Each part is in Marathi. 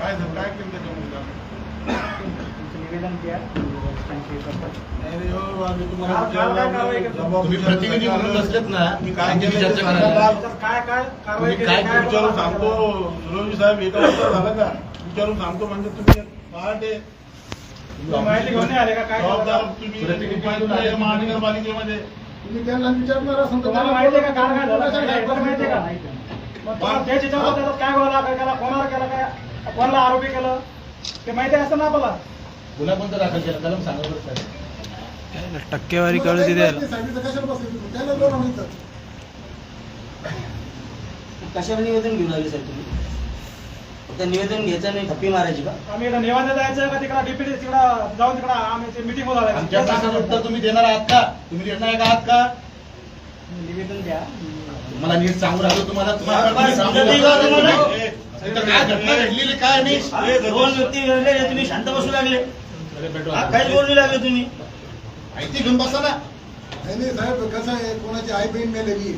काय झालं काय केलं त्याच्यामध्ये काम? तुमचं निवेदन द्या रस्त्यांची करतात. नाही रे, हो, आम्ही तुम्हाला काय- काय- काय कारवाई विचारलं, करतो? जबाब तुम्ही विचारलं प्रतिनिधी का? म्हणून बसलेत ना मी काय आमची केलं चर्चा ते करायला. सांगा. तर काय काय कारवाई तुम्ही केली काय काय विचारून बोलला? सांगतो सुरवजी साहेब एका वाजता झालं का विचारून सांगतो म्हणजे तुम्ही पहाटे तुम्ही माहिती घेऊन नाही आले का काय जबाबदार? तुम्ही प्रतिनिधी उपायुक्त आहे महानगरपालिकेमध्ये तुम्ही त्यांना विचारणार असाल तर तुम्हाला माहिती आहे का काय काय झालं? तुम्हाला माहिती आहे का मग तुम्हाला त्याच याच्यावर त्याच्यात काय बोला काय केला कोणाला केला काय कोणाला आरोपी केलं? ते माहिती असतं ना आपल्याला? गुन्हा कोणता दाखल केला? कलम सांगा बरं साहेब. टक्केवारी कळू द्यायला सांगितलं कशाला बसले तुम्ही त्याला. लोन म्हणतात कशाला निवेदन घेऊन आले साहेब तुम्ही? फक्त निवेदन घ्यायचं नाही थप्पी मारायची का? आम्ही इकडे निवांत जायचं का तिकडं डीपीटी तिकडं जाऊन तिकडं आम्ही मिटिंग बोलायला आमच्या प्रश्नाचं उत्तर तुम्ही देणार आहात का? तुम्ही निर्णायक आहात का? निवेदन द्या. मला नीट सांगू लागलो तुम्हाला. तुम्हाला तुम्ही सांगू. काय घडलेली काय नाही? दोन व्यक्ती घडले तुम्ही शांत बसू लागले. काहीच बोलू लागले तुम्ही. माहिती घेऊन बसा ना. नाही नाही साहेब कसं आहे कोणाची आई बहीण मेलेली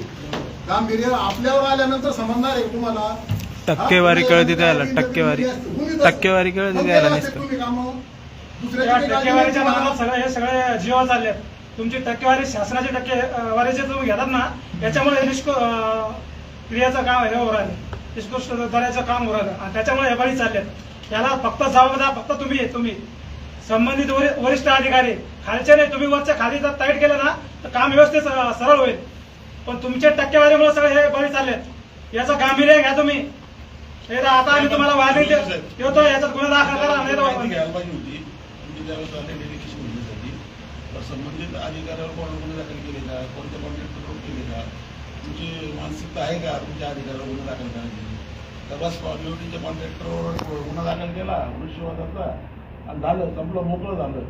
गांभीर्य आपल्यावर आल्यानंतर समजणार आहे तुम्हाला. टक्केवारी हा, कळते त्याला, तुम्ही टक्केवारी. टक्केवारी कळते. या काही टक्केवारीच्या नावात सगळे हे सगळे जीवा चालले तुमची टक्केवारी शासनाची टक्केवारी जे तुम्ही घेतात ना त्याच्यामुळे हे निष्को क्रियाचं काम हे हो राहिलं निष्कृष्ट काम हो त्याच्यामुळे हे बळी चाललेत. त्याला फक्त जबाबदार फक्त तुम्ही तुम्ही. संबंधित वरिष्ठ अधिकारी खालचे नाही तुम्ही वरच्या खाली जर टाईट केलं ना तर काम व्यवस्थित सरळ होईल. पण तुमच्या टक्केवारीमुळे सगळे हे बळी चाललेत. याचं गांभीर्य घ्या तुम्ही. आता आम्ही तुम्हाला वाढली ठेवतो याच्यात गुन्हा दाखल करा नाही तर संबंधित अधिकाऱ्यावर कोणा गुन्हे दाखल केले का? कोणत्या कॉन्ट्रॅक्टरवर केले का? तुमची मानसिकता आहे का? तुमच्या अधिकाऱ्यावर गुन्हे दाखल करायची. तर बस ड्युटीच्या कॉन्ट्रॅक्टरवर गुन्हा दाखल केला मनुष्यवादाचा आणि झालं संपलं मोकळं झालं.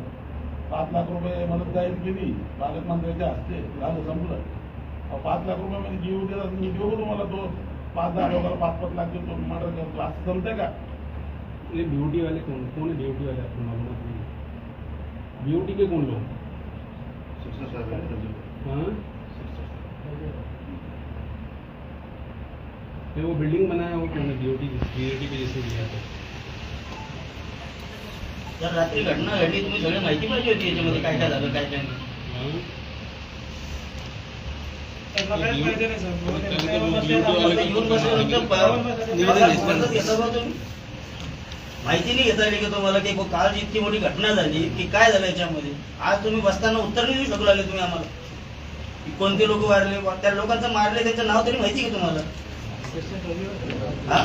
पाच लाख रुपये मदत जाहीर केली. पालकमंत्र्याच्या हस्ते झालं संपलं. पाच लाख रुपयामध्ये जीव दिला मी देऊ का तुम्हाला तो. पाच दहा लोकांना पाच पाच लाख देतो मर्डर करतो. असं जमतंय का? ये ब्यूटी वाले कौन कौन है ब्यूटी आपको मालूम है? ब्यूटी ये वो बिल्डिंग बनाया वो कौन है ब्यूटी ब्यूटी के जैसे दिया था। जर रात्री घटना घडली तुम्ही सगळी माहिती पाहिजे होती याच्यामध्ये काय काय झालं काय काय नाही. हाँ? माहिती प- घेता बा तुम्ही. माहिती नाही घेता आली की तुम्हाला की काल इतकी मोठी घटना झाली की काय झालं याच्यामध्ये? आज तुम्ही बसताना उत्तर नाही देऊ शकू लागले तुम्ही आम्हाला. की कोणते लोक वारले त्या लोकांचं मारले त्यांचं नाव तरी माहिती आहे का तुम्हाला? हा